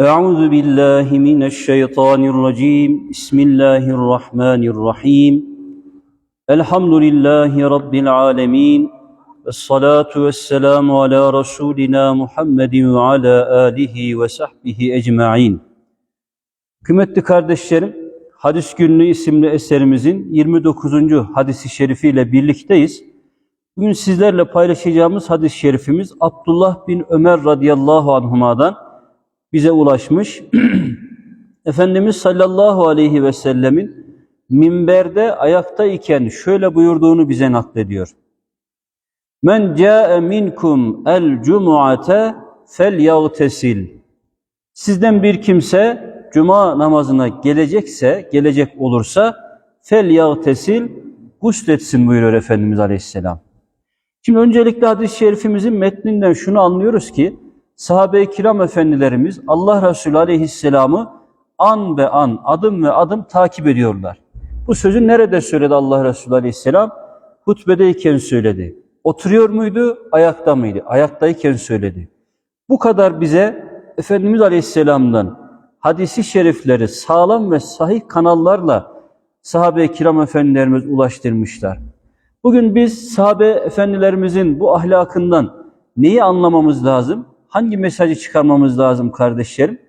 أعوذ بالله من الشيطان الرجيم بسم الله الرحمن الرحيم الحمد لله رب العالمين والصلاة والسلام على رسولنا محمد وعلى آله وصحبه ecmaîn. Kıymetli kardeşlerim, Hadis Günlüğü isimli eserimizin 29. hadisi şerifiyle birlikteyiz. Bugün sizlerle paylaşacağımız hadis-i şerifimiz Abdullah bin Ömer radıyallahu anhuma'dan bize ulaşmış. Efendimiz sallallahu aleyhi ve sellemin minberde ayakta iken şöyle buyurduğunu bize naklediyor. Men ca'e minkum el cumuate fel yagtesil. Sizden bir kimse cuma namazına gelecekse, gelecek olursa fel yagtesil gusletsin buyuruyor Efendimiz Aleyhisselam. Şimdi öncelikle hadis-i şerifimizin metninden şunu anlıyoruz ki sahabe-i kiram efendilerimiz Allah Resulü Aleyhisselam'ı an be an, adım ve adım takip ediyorlar. Bu sözü nerede söyledi Allah Resulü Aleyhisselam? Hutbedeyken söyledi. Oturuyor muydu, ayakta mıydı? Ayaktayken söyledi. Bu kadar bize Efendimiz Aleyhisselam'dan hadisi şerifleri sağlam ve sahih kanallarla sahabe-i kiram efendilerimiz ulaştırmışlar. Bugün biz sahabe efendilerimizin bu ahlakından neyi anlamamız lazım? Hangi mesajı çıkarmamız lazım kardeşlerim?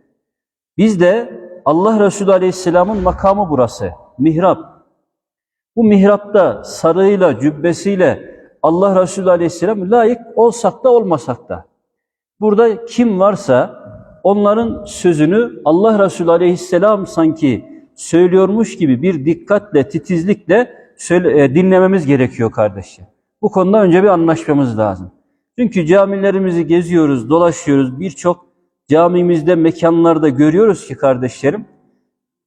Biz de Allah Resulü Aleyhisselam'ın makamı burası, mihrap. Bu mihrapta sarığıyla, cübbesiyle Allah Resulü Aleyhisselam layık olsak da olmasak da. Burada kim varsa onların sözünü Allah Resulü Aleyhisselam sanki söylüyormuş gibi bir dikkatle, titizlikle söyle, e, dinlememiz gerekiyor kardeşim. Bu konuda önce bir anlaşmamız lazım. Çünkü camilerimizi geziyoruz, dolaşıyoruz. Birçok camimizde, mekanlarda görüyoruz ki kardeşlerim,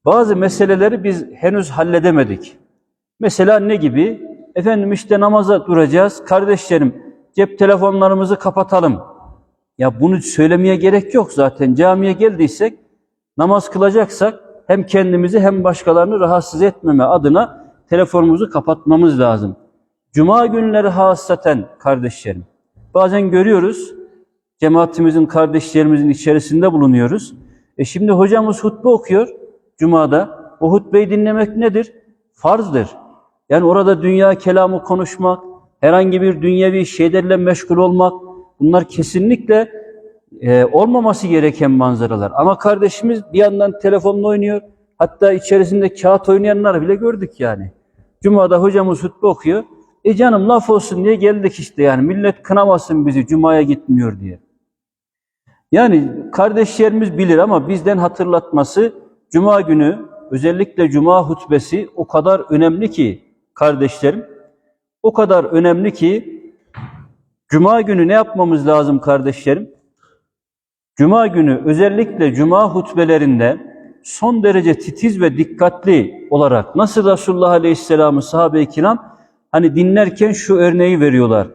bazı meseleleri biz henüz halledemedik. Mesela ne gibi? Efendim işte namaza duracağız. Kardeşlerim cep telefonlarımızı kapatalım. Ya bunu söylemeye gerek yok zaten. Camiye geldiysek, namaz kılacaksak hem kendimizi hem başkalarını rahatsız etmeme adına telefonumuzu kapatmamız lazım. Cuma günleri hassaten kardeşlerim. Bazen görüyoruz, cemaatimizin, kardeşlerimizin içerisinde bulunuyoruz. E şimdi hocamız hutbe okuyor Cuma'da. O hutbeyi dinlemek nedir? Farzdır. Yani orada dünya kelamı konuşmak, herhangi bir dünyevi şeylerle meşgul olmak, bunlar kesinlikle e, olmaması gereken manzaralar. Ama kardeşimiz bir yandan telefonla oynuyor, hatta içerisinde kağıt oynayanlar bile gördük yani. Cuma'da hocamız hutbe okuyor. E canım laf olsun diye geldik işte yani. Millet kınamasın bizi Cuma'ya gitmiyor diye. Yani kardeşlerimiz bilir ama bizden hatırlatması Cuma günü özellikle Cuma hutbesi o kadar önemli ki kardeşlerim. O kadar önemli ki Cuma günü ne yapmamız lazım kardeşlerim? Cuma günü özellikle Cuma hutbelerinde son derece titiz ve dikkatli olarak nasıl Resulullah Aleyhisselam'ı sahabe-i kiram hani dinlerken şu örneği veriyorlar.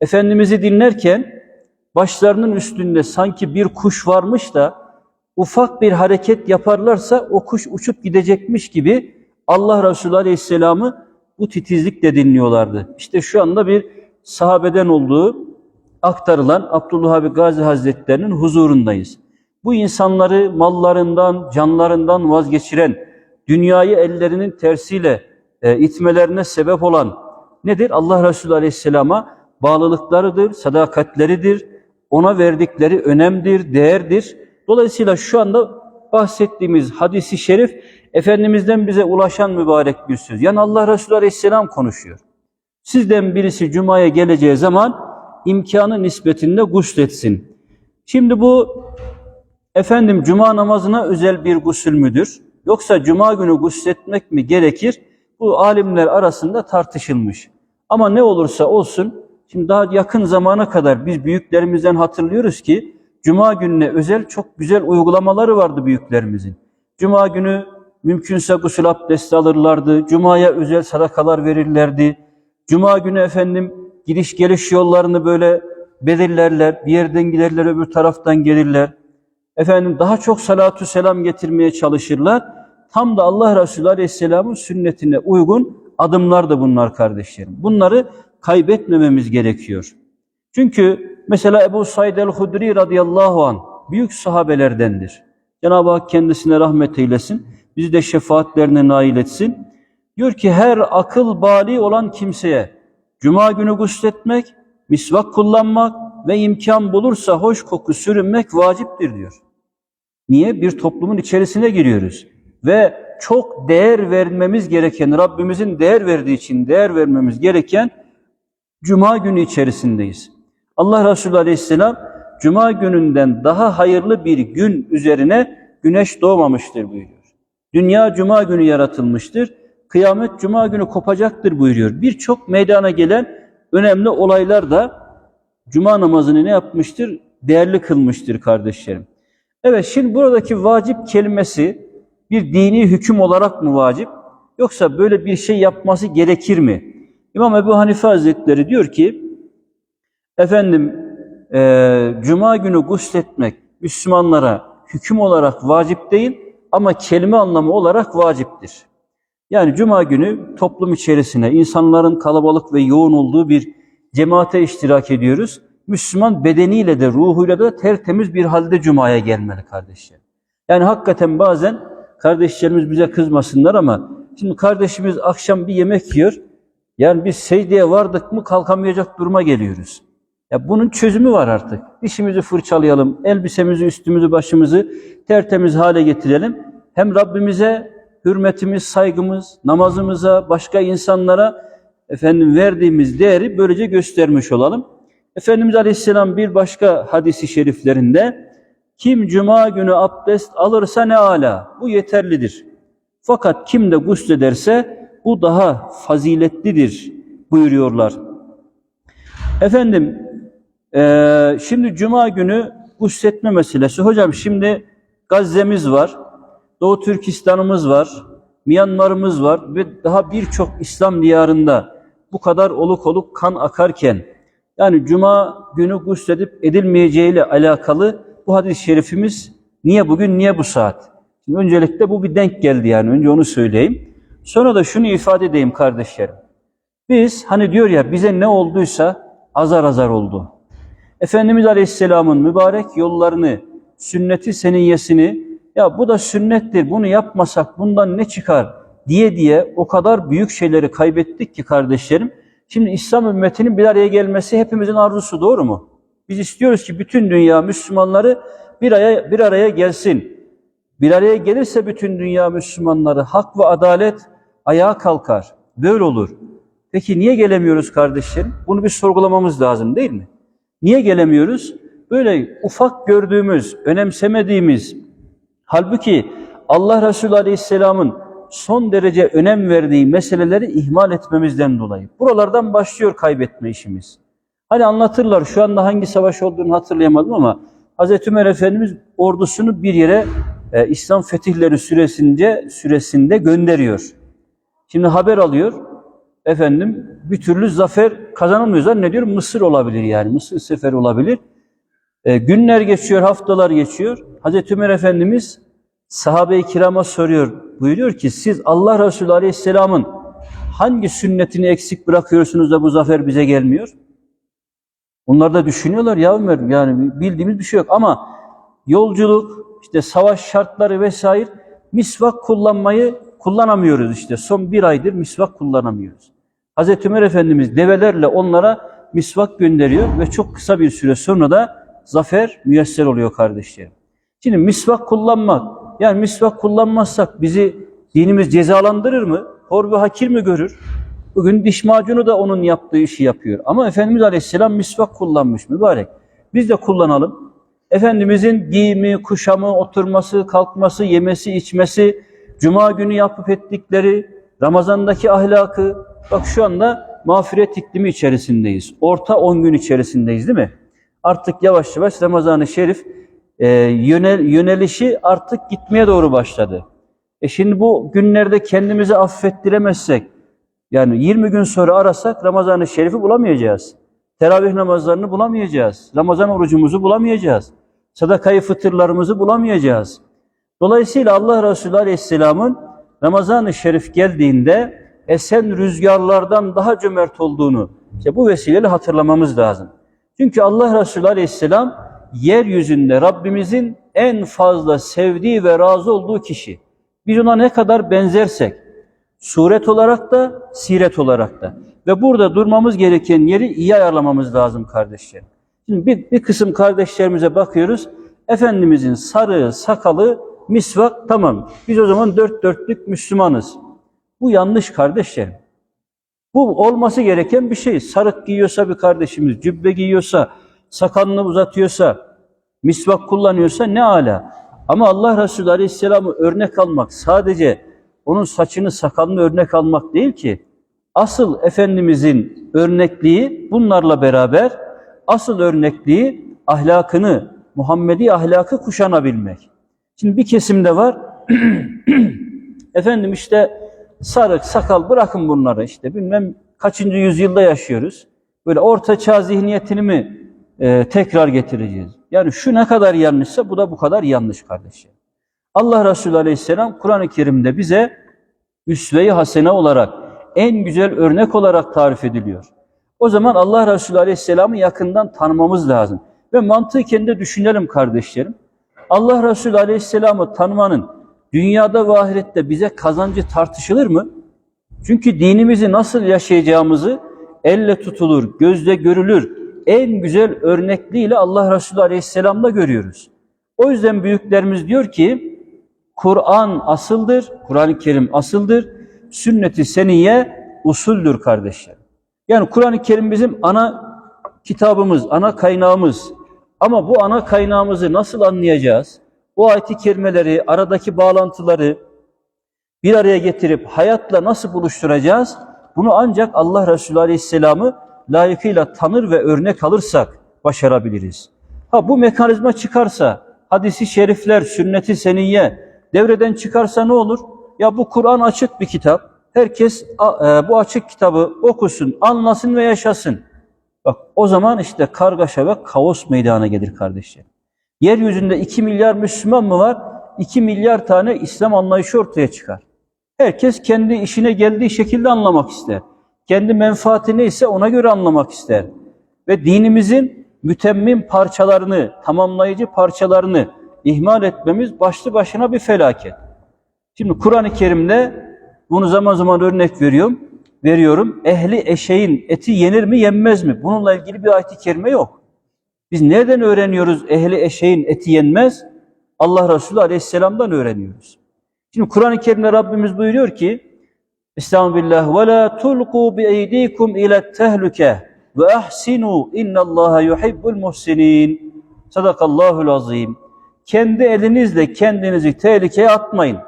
Efendimiz'i dinlerken başlarının üstünde sanki bir kuş varmış da ufak bir hareket yaparlarsa o kuş uçup gidecekmiş gibi Allah Resulü Aleyhisselam'ı bu titizlikle dinliyorlardı. İşte şu anda bir sahabeden olduğu aktarılan Abdullah abi Gazi Hazretlerinin huzurundayız. Bu insanları mallarından, canlarından vazgeçiren, dünyayı ellerinin tersiyle e, itmelerine sebep olan nedir? Allah Resulü Aleyhisselam'a bağlılıklarıdır, sadakatleridir, ona verdikleri önemdir, değerdir. Dolayısıyla şu anda bahsettiğimiz hadisi şerif Efendimiz'den bize ulaşan mübarek bir söz. Yani Allah Resulü Aleyhisselam konuşuyor. Sizden birisi Cuma'ya geleceği zaman imkanı nispetinde gusletsin. Şimdi bu efendim Cuma namazına özel bir gusül müdür? Yoksa Cuma günü gusletmek mi gerekir? Bu alimler arasında tartışılmış. Ama ne olursa olsun, şimdi daha yakın zamana kadar biz büyüklerimizden hatırlıyoruz ki Cuma gününe özel çok güzel uygulamaları vardı büyüklerimizin. Cuma günü mümkünse gusül abdesti alırlardı. Cuma'ya özel sadakalar verirlerdi. Cuma günü efendim gidiş geliş yollarını böyle belirlerler. Bir yerden giderler öbür taraftan gelirler. Efendim daha çok salatü selam getirmeye çalışırlar. Tam da Allah Resulü Aleyhisselam'ın sünnetine uygun adımlar da bunlar kardeşlerim. Bunları kaybetmememiz gerekiyor. Çünkü mesela Ebu Said el-Hudri radıyallahu an büyük sahabelerdendir. Cenab-ı Hak kendisine rahmet eylesin. Bizi de şefaatlerine nail etsin. Diyor ki her akıl bali olan kimseye cuma günü gusletmek, misvak kullanmak ve imkan bulursa hoş koku sürünmek vaciptir diyor. Niye? Bir toplumun içerisine giriyoruz. Ve çok değer vermemiz gereken, Rabbimizin değer verdiği için değer vermemiz gereken Cuma günü içerisindeyiz. Allah Resulü Aleyhisselam Cuma gününden daha hayırlı bir gün üzerine güneş doğmamıştır buyuruyor. Dünya Cuma günü yaratılmıştır. Kıyamet Cuma günü kopacaktır buyuruyor. Birçok meydana gelen önemli olaylar da Cuma namazını ne yapmıştır? Değerli kılmıştır kardeşlerim. Evet şimdi buradaki vacip kelimesi bir dini hüküm olarak mı vacip? Yoksa böyle bir şey yapması gerekir mi? İmam Ebu Hanife Hazretleri diyor ki, efendim e, Cuma günü gusletmek Müslümanlara hüküm olarak vacip değil ama kelime anlamı olarak vaciptir. Yani Cuma günü toplum içerisine insanların kalabalık ve yoğun olduğu bir cemaate iştirak ediyoruz. Müslüman bedeniyle de ruhuyla da tertemiz bir halde Cuma'ya gelmeli kardeşler. Yani hakikaten bazen kardeşlerimiz bize kızmasınlar ama şimdi kardeşimiz akşam bir yemek yiyor. Yani biz secdeye vardık mı kalkamayacak duruma geliyoruz. Ya bunun çözümü var artık. Dişimizi fırçalayalım, elbisemizi, üstümüzü, başımızı tertemiz hale getirelim. Hem Rabbimize hürmetimiz, saygımız, namazımıza, başka insanlara efendim verdiğimiz değeri böylece göstermiş olalım. Efendimiz Aleyhisselam bir başka hadisi şeriflerinde kim cuma günü abdest alırsa ne ala bu yeterlidir. Fakat kim de guslederse bu daha faziletlidir buyuruyorlar. Efendim eee, şimdi cuma günü gusletme meselesi. Hocam şimdi Gazze'miz var, Doğu Türkistan'ımız var, Myanmar'ımız var ve daha birçok İslam diyarında bu kadar oluk oluk kan akarken yani cuma günü gusledip edilmeyeceğiyle alakalı bu hadis-i şerifimiz niye bugün niye bu saat? Şimdi öncelikle bu bir denk geldi yani önce onu söyleyeyim. Sonra da şunu ifade edeyim kardeşlerim. Biz hani diyor ya bize ne olduysa azar azar oldu. Efendimiz Aleyhisselam'ın mübarek yollarını, sünneti seniyyesini ya bu da sünnettir bunu yapmasak bundan ne çıkar diye diye o kadar büyük şeyleri kaybettik ki kardeşlerim. Şimdi İslam ümmetinin bir araya gelmesi hepimizin arzusu doğru mu? Biz istiyoruz ki bütün dünya Müslümanları bir araya, bir araya gelsin. Bir araya gelirse bütün dünya Müslümanları hak ve adalet ayağa kalkar. Böyle olur. Peki niye gelemiyoruz kardeşlerim? Bunu bir sorgulamamız lazım değil mi? Niye gelemiyoruz? Böyle ufak gördüğümüz, önemsemediğimiz, halbuki Allah Resulü Aleyhisselam'ın son derece önem verdiği meseleleri ihmal etmemizden dolayı. Buralardan başlıyor kaybetme işimiz. Hani anlatırlar, şu anda hangi savaş olduğunu hatırlayamadım ama Hazreti Ömer Efendimiz ordusunu bir yere e, İslam fetihleri süresince süresinde gönderiyor. Şimdi haber alıyor, efendim bir türlü zafer kazanılmıyor. Zannediyor Mısır olabilir yani, Mısır seferi olabilir. E, günler geçiyor, haftalar geçiyor. Hazreti Ömer Efendimiz sahabe-i kirama soruyor. Buyuruyor ki siz Allah Resulü Aleyhisselam'ın hangi sünnetini eksik bırakıyorsunuz da bu zafer bize gelmiyor? Onlar da düşünüyorlar ya Ömer yani bildiğimiz bir şey yok ama yolculuk, işte savaş şartları vesaire misvak kullanmayı kullanamıyoruz işte. Son bir aydır misvak kullanamıyoruz. Hazreti Ömer Efendimiz develerle onlara misvak gönderiyor ve çok kısa bir süre sonra da zafer müyesser oluyor kardeşlerim. Şimdi misvak kullanmak, yani misvak kullanmazsak bizi dinimiz cezalandırır mı? Hor ve hakir mi görür? Bugün diş macunu da onun yaptığı işi yapıyor. Ama Efendimiz Aleyhisselam misvak kullanmış mübarek. Biz de kullanalım. Efendimizin giyimi, kuşamı, oturması, kalkması, yemesi, içmesi, cuma günü yapıp ettikleri, Ramazan'daki ahlakı, bak şu anda mağfiret iklimi içerisindeyiz. Orta 10 gün içerisindeyiz değil mi? Artık yavaş yavaş Ramazan-ı Şerif e, yönel, yönelişi artık gitmeye doğru başladı. E şimdi bu günlerde kendimizi affettiremezsek, yani 20 gün sonra arasak Ramazan-ı Şerif'i bulamayacağız. Teravih namazlarını bulamayacağız. Ramazan orucumuzu bulamayacağız. Sadakayı fıtırlarımızı bulamayacağız. Dolayısıyla Allah Resulü Aleyhisselam'ın Ramazan-ı Şerif geldiğinde esen rüzgarlardan daha cömert olduğunu işte bu vesileyle hatırlamamız lazım. Çünkü Allah Resulü Aleyhisselam yeryüzünde Rabbimizin en fazla sevdiği ve razı olduğu kişi. Biz ona ne kadar benzersek, suret olarak da, siret olarak da. Ve burada durmamız gereken yeri iyi ayarlamamız lazım kardeşlerim. Şimdi bir, bir kısım kardeşlerimize bakıyoruz. Efendimizin sarığı, sakalı, misvak tamam. Biz o zaman dört dörtlük Müslümanız. Bu yanlış kardeşlerim. Bu olması gereken bir şey. Sarık giyiyorsa bir kardeşimiz, cübbe giyiyorsa, sakalını uzatıyorsa, misvak kullanıyorsa ne ala. Ama Allah Resulü Aleyhisselam'ı örnek almak sadece onun saçını, sakalını örnek almak değil ki. Asıl Efendimizin örnekliği bunlarla beraber asıl örnekliği ahlakını, Muhammedi ahlakı kuşanabilmek. Şimdi bir kesimde var. Efendim işte sarık, sakal bırakın bunları işte bilmem kaçıncı yüzyılda yaşıyoruz. Böyle orta çağ zihniyetini mi e, tekrar getireceğiz? Yani şu ne kadar yanlışsa bu da bu kadar yanlış kardeşim. Allah Resulü Aleyhisselam Kur'an-ı Kerim'de bize üsve-i hasene olarak en güzel örnek olarak tarif ediliyor. O zaman Allah Resulü Aleyhisselam'ı yakından tanımamız lazım. Ve mantıken de düşünelim kardeşlerim. Allah Resulü Aleyhisselam'ı tanımanın dünyada ve ahirette bize kazancı tartışılır mı? Çünkü dinimizi nasıl yaşayacağımızı elle tutulur, gözle görülür, en güzel örnekliğiyle Allah Resulü Aleyhisselam'da görüyoruz. O yüzden büyüklerimiz diyor ki, Kur'an asıldır, Kur'an-ı Kerim asıldır, sünnet-i seniye usuldür kardeşler. Yani Kur'an-ı Kerim bizim ana kitabımız, ana kaynağımız. Ama bu ana kaynağımızı nasıl anlayacağız? Bu ayet-i kerimeleri, aradaki bağlantıları bir araya getirip hayatla nasıl buluşturacağız? Bunu ancak Allah Resulü Aleyhisselam'ı layıkıyla tanır ve örnek alırsak başarabiliriz. Ha bu mekanizma çıkarsa, hadisi şerifler, sünneti seniyye devreden çıkarsa ne olur? Ya bu Kur'an açık bir kitap. Herkes e, bu açık kitabı okusun, anlasın ve yaşasın. Bak o zaman işte kargaşa ve kaos meydana gelir kardeşlerim. Yeryüzünde 2 milyar Müslüman mı var? 2 milyar tane İslam anlayışı ortaya çıkar. Herkes kendi işine geldiği şekilde anlamak ister. Kendi menfaati neyse ona göre anlamak ister. Ve dinimizin mütemmim parçalarını, tamamlayıcı parçalarını ihmal etmemiz başlı başına bir felaket. Şimdi Kur'an-ı Kerim'de bunu zaman zaman örnek veriyorum. Veriyorum. Ehli eşeğin eti yenir mi yenmez mi? Bununla ilgili bir ayet-i kerime yok. Biz nereden öğreniyoruz ehli eşeğin eti yenmez? Allah Resulü Aleyhisselam'dan öğreniyoruz. Şimdi Kur'an-ı Kerim'de Rabbimiz buyuruyor ki Estağfirullah ve la tulqu bi eydikum ila tehluke ve ahsinu innallaha yuhibbul muhsinin. Sadakallahul azim. Kendi elinizle kendinizi tehlikeye atmayın.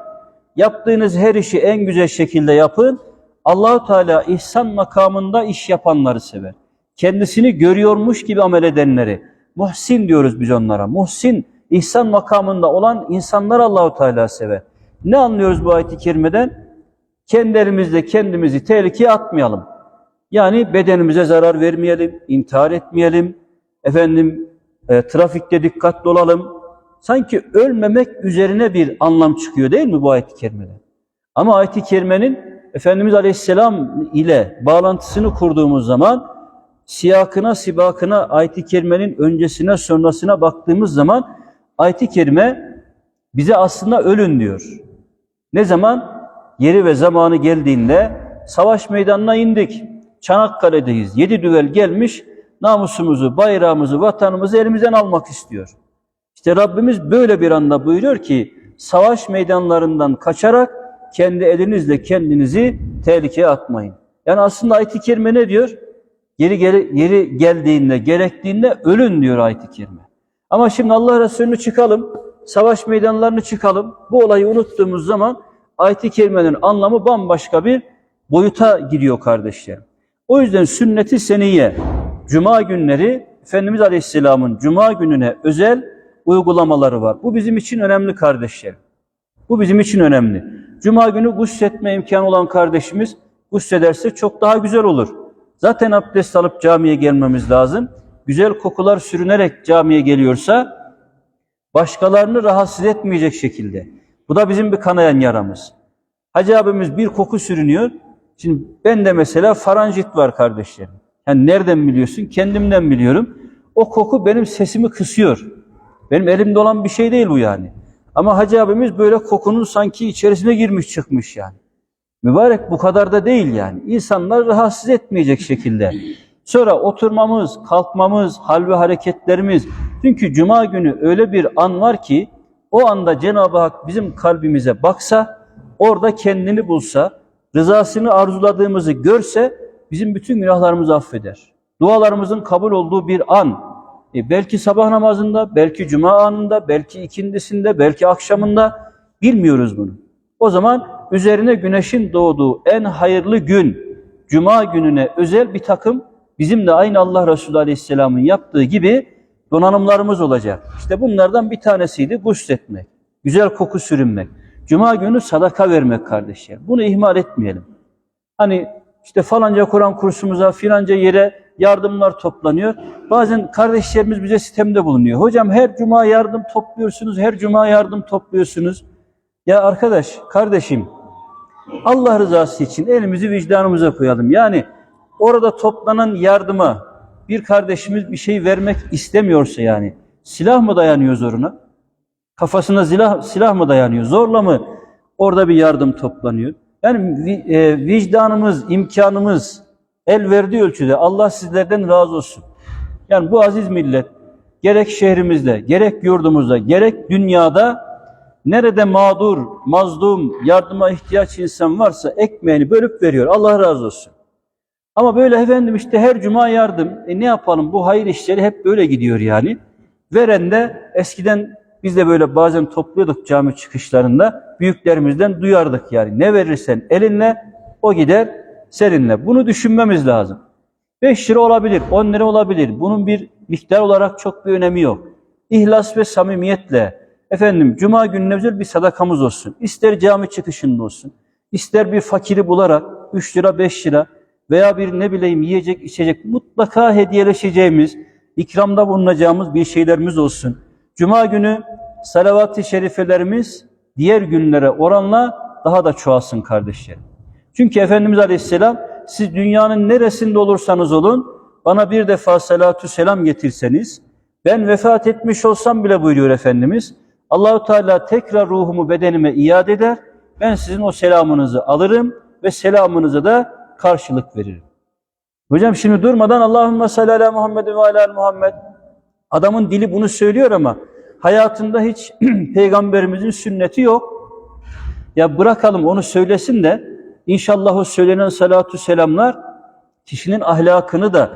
Yaptığınız her işi en güzel şekilde yapın. Allahu Teala ihsan makamında iş yapanları sever. Kendisini görüyormuş gibi amel edenleri. Muhsin diyoruz biz onlara. Muhsin, ihsan makamında olan insanlar Allahu Teala sever. Ne anlıyoruz bu ayet-i kerimeden? Kendi kendimizi tehlikeye atmayalım. Yani bedenimize zarar vermeyelim, intihar etmeyelim, efendim e, trafikte dikkatli olalım. Sanki ölmemek üzerine bir anlam çıkıyor değil mi bu ayet-i kerimeden? Ama ayet-i kerimenin Efendimiz Aleyhisselam ile bağlantısını kurduğumuz zaman siyakına, sibakına, ayet-i kerimenin öncesine, sonrasına baktığımız zaman ayet-i kerime bize aslında ölün diyor. Ne zaman? Yeri ve zamanı geldiğinde savaş meydanına indik. Çanakkale'deyiz. Yedi düvel gelmiş namusumuzu, bayrağımızı, vatanımızı elimizden almak istiyor. İşte Rabbimiz böyle bir anda buyuruyor ki savaş meydanlarından kaçarak kendi elinizle kendinizi tehlikeye atmayın. Yani aslında ayet-i kerime ne diyor? Yeri, geri, yeri geldiğinde, gerektiğinde ölün diyor ayet-i kerime. Ama şimdi Allah Resulü'nü çıkalım, savaş meydanlarını çıkalım. Bu olayı unuttuğumuz zaman ayet-i kerimenin anlamı bambaşka bir boyuta gidiyor kardeşlerim. O yüzden sünneti seniye, cuma günleri Efendimiz Aleyhisselam'ın cuma gününe özel uygulamaları var. Bu bizim için önemli kardeşlerim. Bu bizim için önemli. Cuma günü gusletme imkanı olan kardeşimiz guslederse çok daha güzel olur. Zaten abdest alıp camiye gelmemiz lazım. Güzel kokular sürünerek camiye geliyorsa başkalarını rahatsız etmeyecek şekilde. Bu da bizim bir kanayan yaramız. Hacı abimiz bir koku sürünüyor. Şimdi ben de mesela faranjit var kardeşlerim. Yani nereden biliyorsun? Kendimden biliyorum. O koku benim sesimi kısıyor. Benim elimde olan bir şey değil bu yani. Ama hacı abimiz böyle kokunun sanki içerisine girmiş çıkmış yani. Mübarek bu kadar da değil yani. İnsanlar rahatsız etmeyecek şekilde. Sonra oturmamız, kalkmamız, hal ve hareketlerimiz. Çünkü cuma günü öyle bir an var ki o anda Cenab-ı Hak bizim kalbimize baksa, orada kendini bulsa, rızasını arzuladığımızı görse bizim bütün günahlarımızı affeder. Dualarımızın kabul olduğu bir an. E belki sabah namazında, belki cuma anında, belki ikindisinde, belki akşamında bilmiyoruz bunu. O zaman üzerine güneşin doğduğu en hayırlı gün, cuma gününe özel bir takım bizim de aynı Allah Resulü Aleyhisselam'ın yaptığı gibi donanımlarımız olacak. İşte bunlardan bir tanesiydi gusletmek, güzel koku sürünmek. Cuma günü sadaka vermek kardeşler. Bunu ihmal etmeyelim. Hani işte falanca Kur'an kursumuza, filanca yere yardımlar toplanıyor. Bazen kardeşlerimiz bize sistemde bulunuyor. Hocam her cuma yardım topluyorsunuz, her cuma yardım topluyorsunuz. Ya arkadaş, kardeşim, Allah rızası için elimizi vicdanımıza koyalım. Yani orada toplanan yardıma bir kardeşimiz bir şey vermek istemiyorsa yani silah mı dayanıyor zoruna? Kafasına silah, silah mı dayanıyor? Zorla mı orada bir yardım toplanıyor? Yani e, vicdanımız, imkanımız el verdiği ölçüde Allah sizlerden razı olsun. Yani bu aziz millet gerek şehrimizde, gerek yurdumuzda, gerek dünyada nerede mağdur, mazlum, yardıma ihtiyaç insan varsa ekmeğini bölüp veriyor. Allah razı olsun. Ama böyle efendim işte her cuma yardım. E ne yapalım bu hayır işleri hep böyle gidiyor yani. Veren de eskiden biz de böyle bazen topluyorduk cami çıkışlarında. Büyüklerimizden duyardık yani. Ne verirsen elinle o gider seninle. Bunu düşünmemiz lazım. 5 lira olabilir, 10 lira olabilir. Bunun bir miktar olarak çok bir önemi yok. İhlas ve samimiyetle efendim cuma gününe özel bir sadakamız olsun. İster cami çıkışında olsun. ister bir fakiri bularak 3 lira 5 lira veya bir ne bileyim yiyecek içecek mutlaka hediyeleşeceğimiz, ikramda bulunacağımız bir şeylerimiz olsun. Cuma günü salavat-ı şerifelerimiz diğer günlere oranla daha da çoğalsın kardeşlerim. Çünkü Efendimiz Aleyhisselam siz dünyanın neresinde olursanız olun bana bir defa salatü selam getirseniz ben vefat etmiş olsam bile buyuruyor Efendimiz Allahu Teala tekrar ruhumu bedenime iade eder. Ben sizin o selamınızı alırım ve selamınıza da karşılık veririm. Hocam şimdi durmadan Allahümme salli ala Muhammed ve ala Muhammed. Adamın dili bunu söylüyor ama hayatında hiç peygamberimizin sünneti yok. Ya bırakalım onu söylesin de inşallah o söylenen salatu selamlar kişinin ahlakını da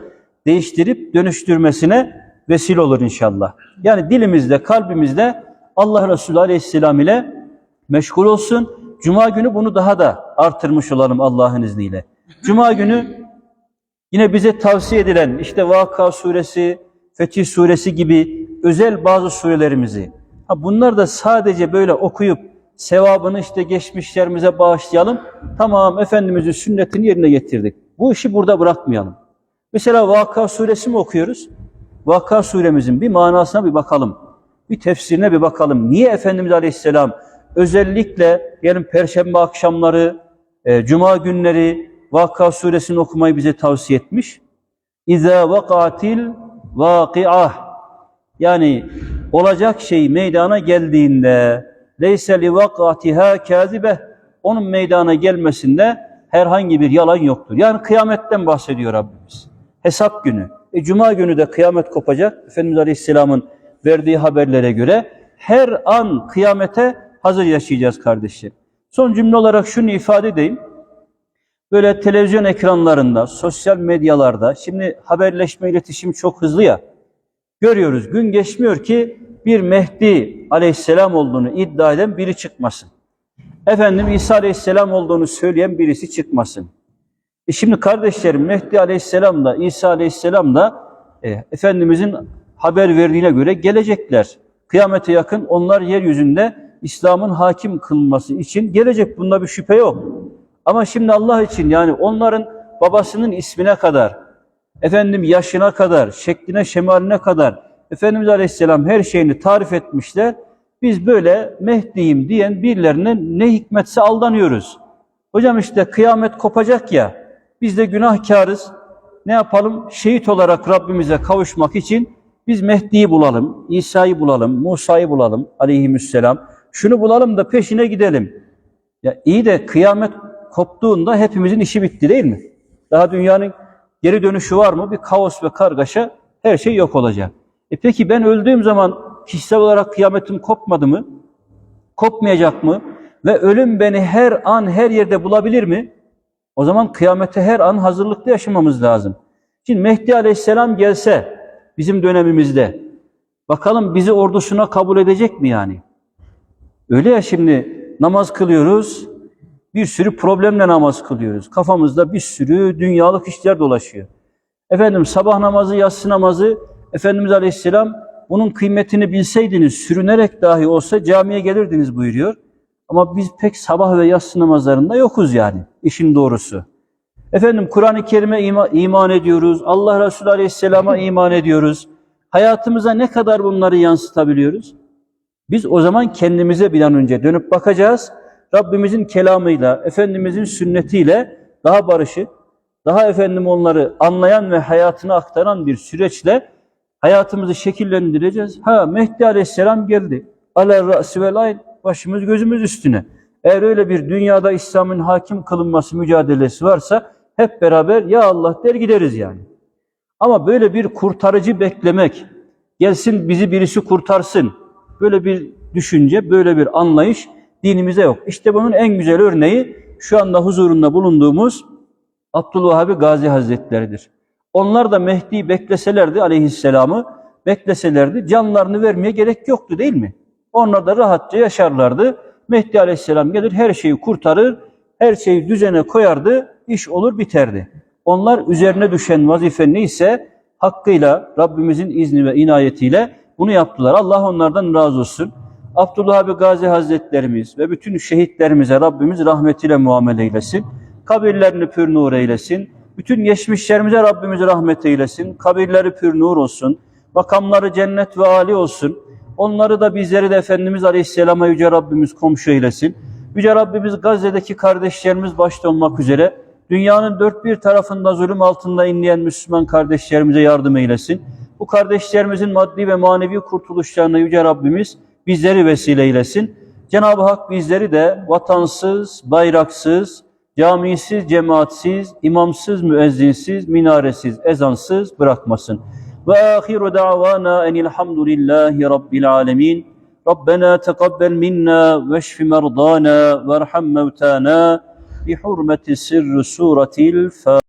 değiştirip dönüştürmesine vesile olur inşallah. Yani dilimizde, kalbimizde Allah Resulü Aleyhisselam ile meşgul olsun. Cuma günü bunu daha da artırmış olalım Allah'ın izniyle. Cuma günü yine bize tavsiye edilen işte Vaka suresi, Fetih suresi gibi özel bazı surelerimizi ha bunlar da sadece böyle okuyup sevabını işte geçmişlerimize bağışlayalım. Tamam Efendimizin sünnetini yerine getirdik. Bu işi burada bırakmayalım. Mesela Vaka suresi mi okuyoruz? Vaka suremizin bir manasına bir bakalım. Bir tefsirine bir bakalım. Niye Efendimiz Aleyhisselam özellikle diyelim perşembe akşamları, e, cuma günleri Vaka suresini okumayı bize tavsiye etmiş. İza vakatil vaki'ah yani olacak şey meydana geldiğinde leyse li vakatiha kazibe onun meydana gelmesinde herhangi bir yalan yoktur. Yani kıyametten bahsediyor Rabbimiz. Hesap günü. E, Cuma günü de kıyamet kopacak. Efendimiz Aleyhisselam'ın verdiği haberlere göre her an kıyamete hazır yaşayacağız kardeşler. Son cümle olarak şunu ifade edeyim. Böyle televizyon ekranlarında, sosyal medyalarda, şimdi haberleşme iletişim çok hızlı ya. Görüyoruz gün geçmiyor ki bir Mehdi aleyhisselam olduğunu iddia eden biri çıkmasın. Efendim İsa aleyhisselam olduğunu söyleyen birisi çıkmasın. E şimdi kardeşlerim Mehdi aleyhisselam da İsa aleyhisselam da e, Efendimizin haber verdiğine göre gelecekler. Kıyamete yakın onlar yeryüzünde İslam'ın hakim kılınması için gelecek. Bunda bir şüphe yok. Ama şimdi Allah için yani onların babasının ismine kadar, efendim yaşına kadar, şekline, şemaline kadar Efendimiz Aleyhisselam her şeyini tarif etmişler. Biz böyle Mehdi'yim diyen birilerine ne hikmetse aldanıyoruz. Hocam işte kıyamet kopacak ya, biz de günahkarız. Ne yapalım? Şehit olarak Rabbimize kavuşmak için Biz Mehdi'yi bulalım, İsa'yı bulalım, Musa'yı bulalım aleyhisselam. Şunu bulalım da peşine gidelim. Ya iyi de kıyamet koptuğunda hepimizin işi bitti değil mi? Daha dünyanın geri dönüşü var mı? Bir kaos ve kargaşa her şey yok olacak. E peki ben öldüğüm zaman kişisel olarak kıyametim kopmadı mı? Kopmayacak mı? Ve ölüm beni her an her yerde bulabilir mi? O zaman kıyamete her an hazırlıklı yaşamamız lazım. Şimdi Mehdi Aleyhisselam gelse bizim dönemimizde bakalım bizi ordusuna kabul edecek mi yani? Öyle ya şimdi namaz kılıyoruz, bir sürü problemle namaz kılıyoruz. Kafamızda bir sürü dünyalık işler dolaşıyor. Efendim sabah namazı, yatsı namazı Efendimiz Aleyhisselam bunun kıymetini bilseydiniz sürünerek dahi olsa camiye gelirdiniz buyuruyor. Ama biz pek sabah ve yatsı namazlarında yokuz yani işin doğrusu. Efendim Kur'an-ı Kerim'e ima, iman ediyoruz. Allah Resulü Aleyhisselam'a iman ediyoruz. Hayatımıza ne kadar bunları yansıtabiliyoruz? Biz o zaman kendimize bir an önce dönüp bakacağız. Rabbimizin kelamıyla, Efendimizin sünnetiyle daha barışık, daha efendim onları anlayan ve hayatına aktaran bir süreçle hayatımızı şekillendireceğiz. Ha Mehdi Aleyhisselam geldi. Aler ra'si vel. Başımız gözümüz üstüne. Eğer öyle bir dünyada İslam'ın hakim kılınması mücadelesi varsa hep beraber ya Allah der gideriz yani. Ama böyle bir kurtarıcı beklemek, gelsin bizi birisi kurtarsın. Böyle bir düşünce, böyle bir anlayış dinimize yok. İşte bunun en güzel örneği şu anda huzurunda bulunduğumuz Abdülvahhab Gazi Hazretleri'dir. Onlar da Mehdi'yi bekleselerdi aleyhisselamı, bekleselerdi canlarını vermeye gerek yoktu değil mi? Onlar da rahatça yaşarlardı. Mehdi aleyhisselam gelir her şeyi kurtarır, her şeyi düzene koyardı, iş olur biterdi. Onlar üzerine düşen vazife neyse hakkıyla Rabbimizin izni ve inayetiyle bunu yaptılar. Allah onlardan razı olsun. Abdullah abi Gazi Hazretlerimiz ve bütün şehitlerimize Rabbimiz rahmetiyle muamele eylesin. Kabirlerini pür nur eylesin. Bütün geçmişlerimize Rabbimiz rahmet eylesin. Kabirleri pür nur olsun. Makamları cennet ve âli olsun. Onları da bizleri de Efendimiz Aleyhisselam'a Yüce Rabbimiz komşu eylesin. Yüce Rabbimiz Gazze'deki kardeşlerimiz başta olmak üzere dünyanın dört bir tarafında zulüm altında inleyen Müslüman kardeşlerimize yardım eylesin. Bu kardeşlerimizin maddi ve manevi kurtuluşlarına Yüce Rabbimiz bizleri vesile eylesin. Cenab-ı Hak bizleri de vatansız, bayraksız, camisiz, cemaatsiz, imamsız, müezzinsiz, minaresiz, ezansız bırakmasın. Ve ahiru da'vana enilhamdülillahi rabbil alemin. ربنا تقبل منا واشف مرضانا وارحم موتانا بحرمة سر سورة الفاتحة